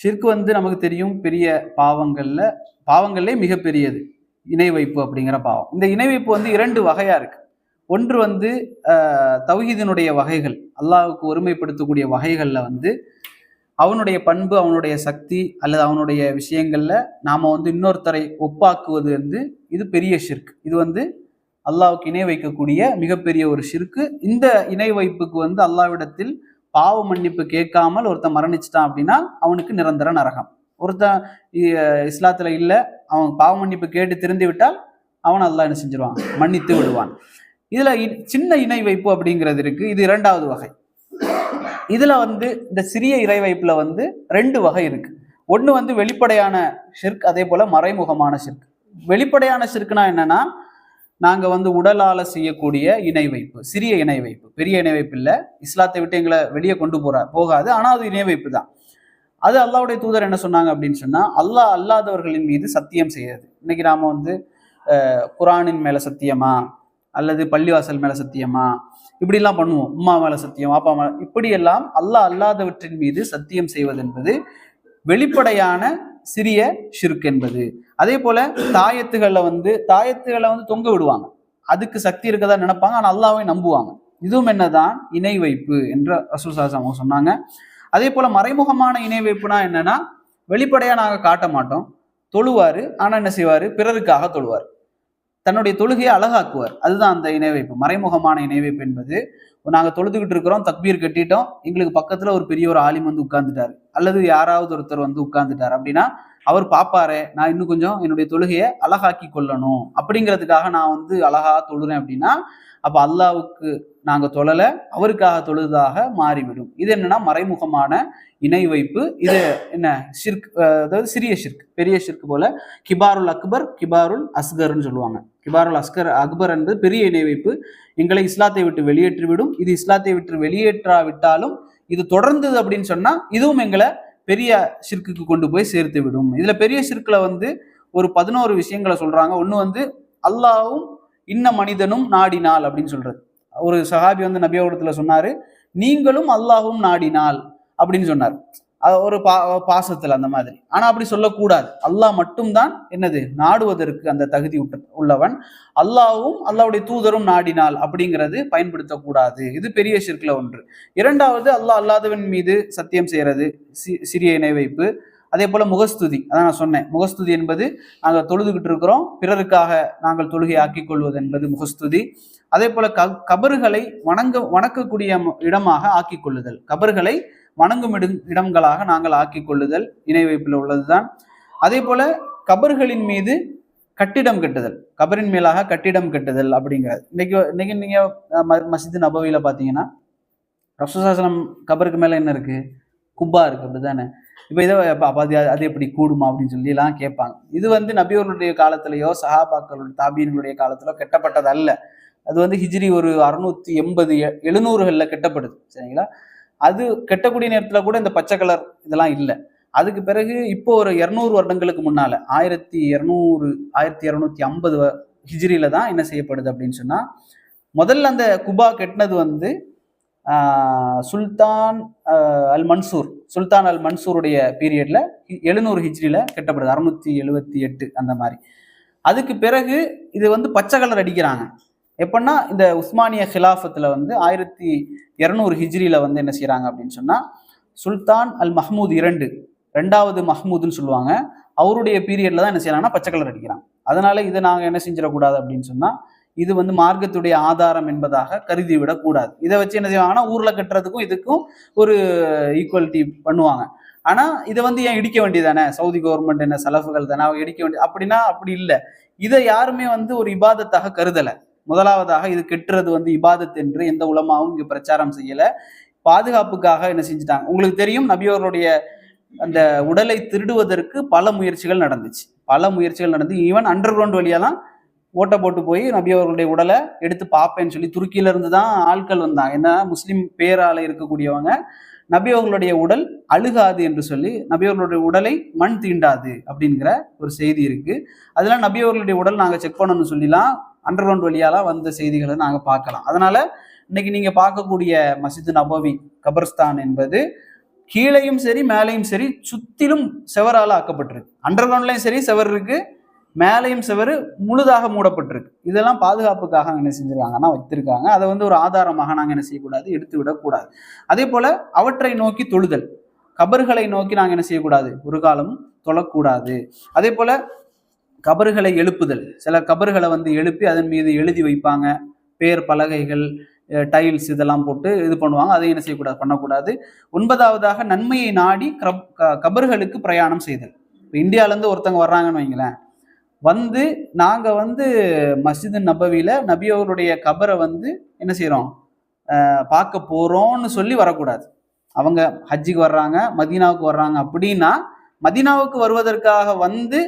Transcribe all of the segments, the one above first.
ஷிர்க் வந்து நமக்கு தெரியும் பெரிய பாவங்கள்ல பாவங்கள்லே மிகப்பெரியது. இணை வைப்பு அப்படிங்கிற பாவம். இந்த இணை வைப்பு வந்து இரண்டு வகையா இருக்கு. ஒன்று வந்து ஆஹ், தௌஹீதினுடைய வகைகள். அல்லாவுக்கு ஒருமைப்படுத்தக்கூடிய வகைகளில் வந்து அவனுடைய பண்பு அவனுடைய சக்தி அல்லது அவனுடைய விஷயங்களில் நாம் வந்து இன்னொருத்தரை ஒப்பாக்குவது வந்து இது பெரிய ஷிர்க் இது வந்து அல்லாவுக்கு இணை வைக்கக்கூடிய மிகப்பெரிய ஒரு ஷிர்க்கு இந்த இணை வைப்புக்கு வந்து அல்லாவிடத்தில் பாவ மன்னிப்பு கேட்காமல் ஒருத்தன் மரணிச்சிட்டான் அப்படின்னா அவனுக்கு நிரந்தர நரகம். ஒருத்தன் இ- இஸ்லாத்துல இல்லை அவன் பாவ மன்னிப்பு கேட்டு திருந்து விட்டால் அவன் அதெல்லாம் என்ன செஞ்சிருவான்? மன்னித்து விடுவான். இதுல இ- சின்ன இணை வைப்பு அப்படிங்கிறது இருக்கு. இது இரண்டாவது வகை. இதுல வந்து இந்த சிறிய இறை வைப்புல வந்து ரெண்டு வகை இருக்கு. ஒன்று வந்து வெளிப்படையான ஷிர்க் அதே போல மறைமுகமான ஷிர்க். வெளிப்படையான ஷிர்க்னா என்னன்னா நாங்கள் வந்து உடலால் செய்யக்கூடிய இணை வைப்பு சிறிய இணை வைப்பு பெரிய இணை வைப்பு இல்லை. இஸ்லாத்தை விட்டு எங்களை வெளியே கொண்டு போகிறார் போகாது. ஆனால் அது இணை வைப்பு தான். அது அல்லாவுடைய தூதர் என்ன சொன்னாங்க அப்படின்னு சொன்னால் அல்லாஹ் அல்லாதவர்களின் மீது சத்தியம் செய்யாது. இன்னைக்கு நாம் வந்து குரானின் மேலே சத்தியமா? அல்லது பள்ளிவாசல் மேலே சத்தியமா? இப்படிலாம் பண்ணுவோம். உம்மா மேலே சத்தியம் அப்பா மேல இப்படியெல்லாம் அல்லாஹ் அல்லாதவற்றின் மீது சத்தியம் செய்வது என்பது வெளிப்படையான சிறிய ஷிர்க் என்பது. அதே போல தாயத்துகளில் வந்து தாயத்துகளை வந்து தொங்க விடுவாங்க. அதுக்கு சக்தி இருக்கதா நினைப்பாங்க ஆனால் அல்லாவை நம்புவாங்க. இதுவும் என்னதான்? இணை வைப்பு என்ற ரசூல் சாசம் அவங்க சொன்னாங்க. அதே போல மறைமுகமான இணை வைப்புனா என்னன்னா வெளிப்படையா நாங்கள் காட்ட மாட்டோம். தொழுவாரு ஆனா என்ன செய்வாரு? பிறருக்காக தொழுவார். தன்னுடைய தொழுகையை அழகாக்குவார். அதுதான் அந்த இணைவைப்பு மறைமுகமான இணைவைப்பு என்பது. நாங்கள் தொழுதுகிட்டு இருக்கிறோம் தக்பீர் கட்டிட்டோம். எங்களுக்கு பக்கத்தில் ஒரு பெரிய ஒரு ஆலிம் வந்து உட்கார்ந்துட்டார். அல்லது யாராவது ஒருத்தர் வந்து உட்கார்ந்துட்டார் அப்படின்னா அவர் பாப்பாரே நான் இன்னும் கொஞ்சம் என்னுடைய தொழுகையை அழகாக்கி கொள்ளணும். அப்படிங்கிறதுக்காக நான் வந்து அழகா தொழுறேன் அப்படின்னா அப்ப அல்லாவுக்கு நாங்க தொழல அவருக்காக தொழுதாக மாறிவிடும். இது என்னன்னா மறைமுகமான இணை வைப்பு. இது என்ன? ஷிர்க் அதாவது சிறிய ஷிர்க் பெரிய ஷிர்க் போல கிபாருல் அக்பர் கிபாருல் அஸ்கர்னு சொல்லுவாங்க. கிபாருல் அஸ்கர் அக்பர் என்பது பெரிய இணை வைப்பு. எங்களை இஸ்லாத்தை விட்டு வெளியேற்றிவிடும். இது இஸ்லாத்தை விட்டு வெளியேற்றாவிட்டாலும் இது தொடர்ந்தது அப்படின்னு சொன்னா இதுவும் எங்களை பெரிய சிற்குக்கு கொண்டு போய் சேர்த்து விடும். இதுல பெரிய சிற்குல வந்து ஒரு பதினோரு விஷயங்களை சொல்றாங்க. ஒண்ணு வந்து அல்லாவும் இன்ன மனிதனும் நாடினால் அப்படின்னு சொல்றது. ஒரு சஹாபி வந்து நபியோடத்துல சொன்னாரு நீங்களும் அல்லாஹ்வும் நாடினால் அப்படின்னு சொன்னார். ஒரு பா பாசத்தில் அந்த மாதிரி. ஆனால் அப்படி சொல்லக்கூடாது. அல்லாஹ் மட்டும்தான் என்னது? நாடுவதற்கு அந்த தகுதி உட்ட- உள்ளவன். அல்லாஹ்வும் அல்லாவுடைய தூதரும் நாடினால் அப்படிங்கிறது பயன்படுத்தக்கூடாது. இது பெரிய சிற்கில் ஒன்று. இரண்டாவது அல்லாஹ் அல்லாதவன் மீது சத்தியம் செய்கிறது சி- சிறிய இணை வைப்பு. அதே போல முகஸ்துதி. அதான் நான் சொன்னேன். முகஸ்துதி என்பது நாங்கள் தொழுதுகிட்டு இருக்கிறோம். பிறருக்காக நாங்கள் தொழுகை ஆக்கிக் கொள்வது என்பது முகஸ்துதி. அதே போல க கபறுகளை வணங்க வணக்கக்கூடிய இடமாக ஆக்கிக் கொள்ளுதல். கபறுகளை வணங்கும் இடம் இடங்களாக நாங்கள் ஆக்கி கொள்ளுதல் இணை வைப்பில் உள்ளதுதான். அதே போல கபர்களின் மீது கட்டிடம் கட்டுதல் கபரின் மேலாக கட்டிடம் கட்டுதல் அப்படிங்கிறது. இன்னைக்கு இன்னைக்கு நீங்க அஹ், நபவியில பாத்தீங்கன்னா ரசூசாசனம் கபருக்கு மேல என்ன இருக்கு? குப்பா இருக்கு அப்படிதானே? இப்போ இதை அது அது எப்படி கூடுமா அப்படின்னு சொல்லி எல்லாம் கேட்பாங்க. இது வந்து நபியோருடைய காலத்திலேயோ சஹாபாக்களுடைய தாபியன்களுடைய காலத்திலோ கெட்டப்பட்டது அல்ல அது வந்து ஹிஜ்ரி ஒரு அறுநூத்தி எண்பது எழுநூறுகளில் கெட்டப்படுது. சரிங்களா? அது கெட்டக்கூடிய நேரத்துல கூட இந்த பச்சை கலர் இதெல்லாம் இல்லை. அதுக்கு பிறகு இப்போ ஒரு இரநூறு வருடங்களுக்கு முன்னால ஆயிரத்தி இரநூறு ஆயிரத்தி இரநூத்தி ஐம்பது ஹிஜ்ரியில தான் என்ன செய்யப்படுது அப்படின்னு சொன்னா முதல்ல அந்த குபா கெட்டினது வந்து சுல்தான் அல் மன்சூர் சுல்தான் அல் மன்சூருடைய பீரியட்ல எழுநூறு ஹிஜ்ரியில கெட்டப்படுது. அறுநூத்தி எழுபத்தி எட்டு அந்த மாதிரி. அதுக்கு பிறகு இது வந்து பச்சை கலர் அடிக்கிறாங்க. எப்படின்னா இந்த உஸ்மானிய ஹிலாஃபத்தில் வந்து ஆயிரத்தி இரநூறு ஹிஜ்ரியில் வந்து என்ன செய்கிறாங்க அப்படின்னு சொன்னால் சுல்தான் அல் மஹமூத் இரண்டு ரெண்டாவது மஹ்மூதுன்னு சொல்லுவாங்க. அவருடைய பீரியடில் தான் என்ன செய்யறாங்கன்னா பச்சை கலர் அடிக்கிறாங்க. அதனால இதை நாங்கள் என்ன செஞ்சிடக்கூடாது அப்படின்னு சொன்னால் இது வந்து மார்க்கத்துடைய ஆதாரம் என்பதாக கருதி விடக்கூடாது இதை வச்சு என்ன செய்வாங்கன்னா ஊரில் கட்டுறதுக்கும் இதுக்கும் ஒரு ஈக்குவலிட்டி பண்ணுவாங்க. ஆனால் இதை வந்து ஏன் இடிக்க வேண்டியதானே? சவுதி கவர்மெண்ட் என்ன செலவுகள் தானே அவங்க இடிக்க வேண்டிய அப்படின்னா அப்படி இல்லை. இதை யாருமே வந்து ஒரு இபாதத்தாக கருதலை. முதலாவதாக இது கெட்டுறது வந்து இபாதத் என்று எந்த உலமாவும் இங்கு பிரச்சாரம் செய்யல. பாதுகாப்புக்காக என்ன செஞ்சுட்டாங்க? உங்களுக்கு தெரியும் நபியோர்களுடைய அந்த உடலை திருடுவதற்கு பல முயற்சிகள் நடந்துச்சு. பல முயற்சிகள் நடந்து ஈவன் அண்டர் கிரவுண்ட் வழியெல்லாம் ஓட்டை போட்டு போய் நபி அவர்களுடைய உடலை எடுத்து பார்ப்பேன்னு சொல்லி துருக்கியில இருந்து தான் ஆட்கள் வந்தாங்க. என்ன முஸ்லீம் பேரால இருக்கக்கூடியவங்க. நபியவர்களுடைய உடல் அழுகாது என்று சொல்லி நபியவர்களுடைய உடலை மண் தீண்டாது அப்படிங்கிற ஒரு செய்தி இருக்கு. அதெல்லாம் நபியவர்களுடைய உடல் நாங்கள் செக் பண்ணணும்னு சொல்லிலாம் அண்டர் கிரவுண்ட் வழியாலாம் வந்த செய்திகளை நாங்கள் பார்க்கலாம். அதனால இன்னைக்கு நீங்க பார்க்கக்கூடிய மசிது நபவி கபர்ஸ்தான் என்பது கீழையும் சரி மேலையும் சரி சுத்திலும் செவரால ஆக்கப்பட்டிருக்கு. அண்டர் கிரவுண்ட்லயும் சரி செவர் இருக்கு. மேலையும் செவரு முழுதாக மூடப்பட்டிருக்கு. இதெல்லாம் பாதுகாப்புக்காக என்ன செஞ்சிருக்காங்கன்னா வைத்திருக்காங்க. அதை வந்து ஒரு ஆதாரமாக நாங்கள் என்ன செய்யக்கூடாது? எடுத்து விடக்கூடாது அதே போல அவற்றை நோக்கி தொழுதல். கபர்களை நோக்கி நாங்கள் என்ன செய்யக்கூடாது? ஒரு காலம் தொழக்கூடாது. அதே போல கபர்களை எழுப்புதல். சில கபர்களை வந்து எழுப்பி அதன் மீது எழுதி வைப்பாங்க. பேர் பலகைகள் டைல்ஸ் இதெல்லாம் போட்டு இது பண்ணுவாங்க. அதை என்ன செய்யக்கூடாது? பண்ணக்கூடாது. ஒன்பதாவதாக நன்மையை நாடி கப் கபர்களுக்கு பிரயாணம் செய்தல். இப்போ இந்தியாவிலேருந்து ஒருத்தவங்க வர்றாங்கன்னு வைங்களேன். வந்து நாங்கள் வந்து மஸ்ஜிது நபவியில் நபி அவருடைய கபரை வந்து என்ன செய்கிறோம் பார்க்க போகிறோம்னு சொல்லி வரக்கூடாது. அவங்க ஹஜ்ஜிக்கு வர்றாங்க மதீனாவுக்கு வர்றாங்க அப்படின்னா மதீனாவுக்கு வருவதற்காக வந்து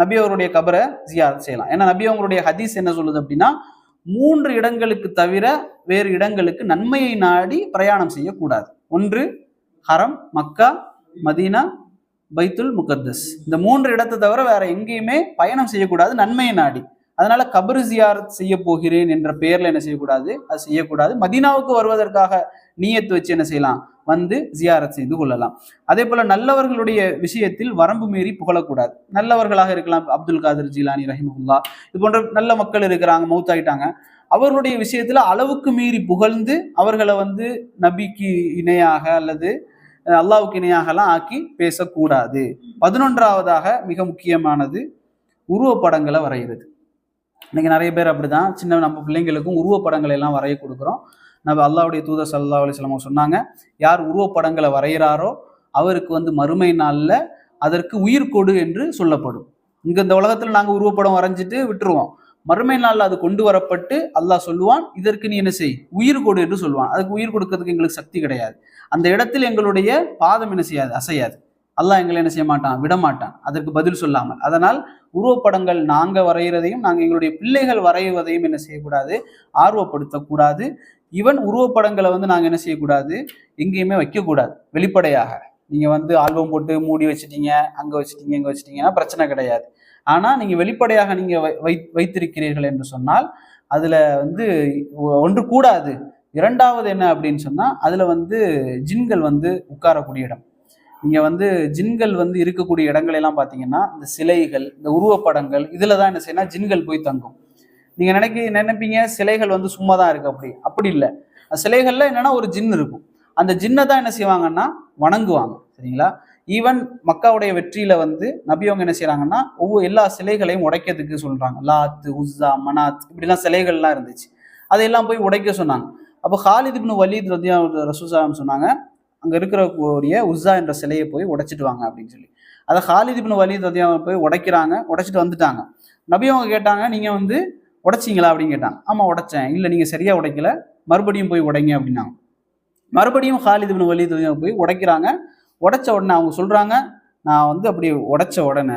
நபி அவருடைய கபரை ஜியாரத் செய்யலாம். ஏன்னா நபி அவங்களுடைய ஹதீஸ் என்ன சொல்லுது அப்படின்னா மூன்று இடங்களுக்கு தவிர வேறு இடங்களுக்கு நன்மையை நாடி பிரயாணம் செய்யக்கூடாது. ஒன்று ஹரம் மக்கா மதீனா பைத்துல் முகத்தஸ். இந்த மூன்று இடத்தை தவிர வேற எங்கேயுமே பயணம் செய்யக்கூடாது நன்மையை நாடி. அதனால கபரு ஜியாரத் செய்ய போகிறேன் என்ற பெயர்ல என்ன செய்யக்கூடாது? அது செய்யக்கூடாது. மதீனாவுக்கு வருவதற்காக நீயத்து வச்சு என்ன செய்யலாம்? வந்து ஜியாரத் செய்து கொள்ளலாம். அதே போல நல்லவர்களுடைய விஷயத்தில் வரம்பு மீறி புகழக்கூடாது. நல்லவர்களாக இருக்கலாம் அப்துல் காதர் ஜீலானி ரஹிமுல்லா இது போன்ற நல்ல மக்கள் இருக்கிறாங்க மௌத்தாயிட்டாங்க. அவர்களுடைய விஷயத்துல அளவுக்கு மீறி புகழ்ந்து அவர்களை வந்து நபிக்கு இணையாக அல்லது அல்லாவுக்கு இணையாகலாம் ஆக்கி பேசக்கூடாது. பதினொன்றாவதாக மிக முக்கியமானது உருவப்படங்களை வரைகிறது. இன்னைக்கு நிறைய பேர் அப்படிதான். சின்ன நம்ம பிள்ளைங்களுக்கும் உருவப்படங்களை எல்லாம் வரைய கொடுக்குறோம். நம்ம அல்லாவுடைய தூதர் சல்லா அலிஸ்லாம் சொன்னாங்க யார் உருவப்படங்களை வரைகிறாரோ அவருக்கு வந்து மறுமை நாளில் அதற்கு உயிர் கொடு என்று சொல்லப்படும். இங்கே இந்த உலகத்தில் நாங்கள் உருவப்படம் வரைஞ்சிட்டு விட்டுருவோம். மறுமை நாளில் அது கொண்டு வரப்பட்டு அல்லாஹ் சொல்லுவான் இதற்கு நீ என்ன செய்? உயிர் கொடு என்று சொல்லுவான். அதுக்கு உயிர் கொடுக்கறதுக்கு எங்களுக்கு சக்தி கிடையாது. அந்த இடத்தில் எங்களுடைய பாதம் என்ன செய்யாது? அசையாது. அல்லாஹ் எங்களை என்ன செய்ய மாட்டான்? விட மாட்டான். அதற்கு பதில் சொல்லாமல். அதனால் உருவப்படங்கள் நாங்கள் வரைகிறதையும் நாங்கள் எங்களுடைய பிள்ளைகள் வரைவதையும் என்ன செய்யக்கூடாது? ஆர்வப்படுத்தக்கூடாது. ஈவன் உருவப்படங்களை வந்து நாங்கள் என்ன செய்யக்கூடாது? எங்கேயுமே வைக்கக்கூடாது. வெளிப்படையாக. நீங்கள் வந்து ஆல்பம் போட்டு மூடி வச்சுட்டீங்க அங்கே வச்சுட்டீங்க இங்கே வச்சுட்டீங்கன்னா பிரச்சனை கிடையாது. ஆனால் நீங்கள் வெளிப்படையாக நீங்கள் வை- வை- வைத்திருக்கிறீர்கள் என்று சொன்னால் அதில் வந்து ஒன்று கூடாது. இரண்டாவது என்ன அப்படின்னு சொன்னால் அதில் வந்து ஜின்கள் வந்து உட்காரக்கூடிய இடம். நீங்கள் வந்து ஜின்கள் வந்து இருக்கக்கூடிய இடங்களெல்லாம் பார்த்தீங்கன்னா இந்த சிலைகள் இந்த உருவப்படங்கள் இதில் தான் என்ன செய்யணும் ஜின்கள் போய் தங்கும். நீங்கள் நினைக்க நினைப்பீங்க சிலைகள் வந்து சும்மா தான் இருக்கு அப்படி. அப்படி இல்லை. சிலைகளில் என்னன்னா ஒரு ஜின் இருக்கும். அந்த ஜின்னை தான் என்ன செய்வாங்கன்னா வணங்குவாங்க. சரிங்களா? ஈவன் மக்காவுடைய வெற்றியில வந்து நபி அவங்க என்ன செய்யறாங்கன்னா ஒவ்வொரு எல்லா சிலைகளையும் உடைக்கிறதுக்கு சொல்றாங்க. லாத்து உஸ்ஸா மனாத் இப்படிலாம் சிலைகள்லாம் இருந்துச்சு. அதையெல்லாம் போய் உடைக்க சொன்னாங்க. அப்போ ஹாலித் இப்னு வலீத் ரதியா ரசூசாம் சொன்னாங்க அங்க இருக்கிற கூடிய உஸ்ஸா என்ற சிலையை போய் உடைச்சிட்டு வாங்க அப்படின்னு சொல்லி. அதை ஹாலித் இப்னு வலீத் ரதியா போய் உடைக்கிறாங்க உடைச்சிட்டு வந்துட்டாங்க. நபி அவங்க கேட்டாங்க நீங்க வந்து உடைச்சிங்களா? அப்படின்னு கேட்டாங்க. ஆமா உடைச்சேன். இல்லை நீங்க சரியா உடைக்கல. மறுபடியும் போய் உடைங்க அப்படின்னாங்க. மறுபடியும் ஹாலித் இப்னு வலீத் போய் உடைக்கிறாங்க. உடைச்ச உடனே அவங்க சொல்கிறாங்க நான் வந்து அப்படி உடைச்ச உடனே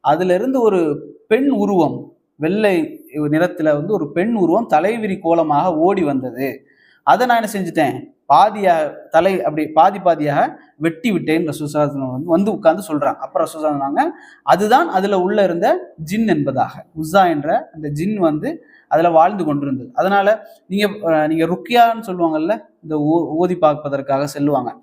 அதிலிருந்து ஒரு பெண் உருவம் வெள்ளை நிறத்தில் வந்து ஒரு பெண் உருவம் தலைவிரி கோலமாக ஓடி வந்தது. அதை நான் என்ன செஞ்சுட்டேன்? பாதியாக தலை அப்படி பாதி பாதியாக வெட்டி விட்டேன் ரசூசாதனம் வந்து வந்து உட்கார்ந்து சொல்கிறாங்க அப்புறம் ரசூசாதனாங்க அதுதான் அதில் உள்ள இருந்த ஜின் என்பதாக. உசா என்ற அந்த ஜின் வந்து அதில் வாழ்ந்து கொண்டிருந்தது. அதனால் நீங்கள் நீங்கள் ருக்கியான்னு சொல்லுவாங்கல்ல இந்த ஓ- ஓதி பார்ப்பதற்காக செல்லுவாங்க.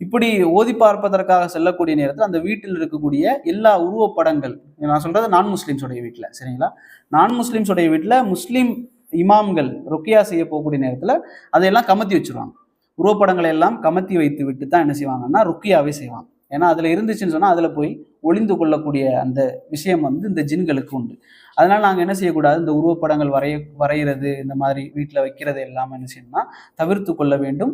இப்படி ஓதி பார்ப்பதற்காக செல்லக்கூடிய நேரத்தில் அந்த வீட்டில் இருக்கக்கூடிய எல்லா உருவப்படங்கள் நான் சொல்றது நான் முஸ்லீம்ஸுடைய வீட்டில் சரிங்களா? நான் முஸ்லீம்ஸுடைய வீட்டில் முஸ்லீம் இமாம்கள் ருக்கியா செய்ய போகக்கூடிய நேரத்தில் அதையெல்லாம் கமத்தி வச்சிருவாங்க. உருவப்படங்களை எல்லாம் கமத்தி வைத்து விட்டு தான் என்ன செய்வாங்கன்னா ருக்கியாவே செய்வாங்க. ஏன்னா அதில் இருந்துச்சுன்னு சொன்னால் அதில் போய் ஒளிந்து கொள்ளக்கூடிய அந்த விஷயம் வந்து இந்த ஜின்களுக்கு உண்டு. அதனால் நாங்கள் என்ன செய்யக்கூடாது? இந்த உருவப்படங்கள் வரைய வரைகிறது இந்த மாதிரி வீட்டில் வைக்கிறது எல்லாமே என்ன செய்யணும்னா தவிர்த்து கொள்ள வேண்டும்.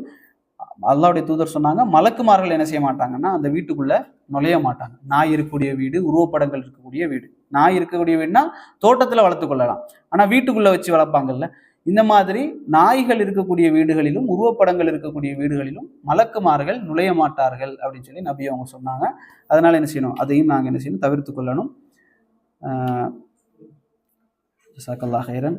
அல்லாவுடைய தூதர் சொன்னாங்க மலக்குமார்கள் என்ன செய்ய மாட்டாங்கன்னா அந்த வீட்டுக்குள்ள நுழைய மாட்டாங்க. நாய் இருக்கக்கூடிய வீடு உருவப்படங்கள் இருக்கக்கூடிய வீடு. நாய் இருக்கக்கூடிய வீடுனா தோட்டத்தில் வளர்த்து கொள்ளலாம். ஆனால் வீட்டுக்குள்ள வச்சு வளர்ப்பாங்கல்ல? இந்த மாதிரி நாய்கள் இருக்கக்கூடிய வீடுகளிலும் உருவப்படங்கள் இருக்கக்கூடிய வீடுகளிலும் மலக்குமார்கள் நுழைய மாட்டார்கள் அப்படின்னு சொல்லி நபி அவங்க சொன்னாங்க. அதனால என்ன செய்யணும்? அதையும் நாங்கள் என்ன செய்யணும்? தவிர்த்து கொள்ளணும். ஹைரன்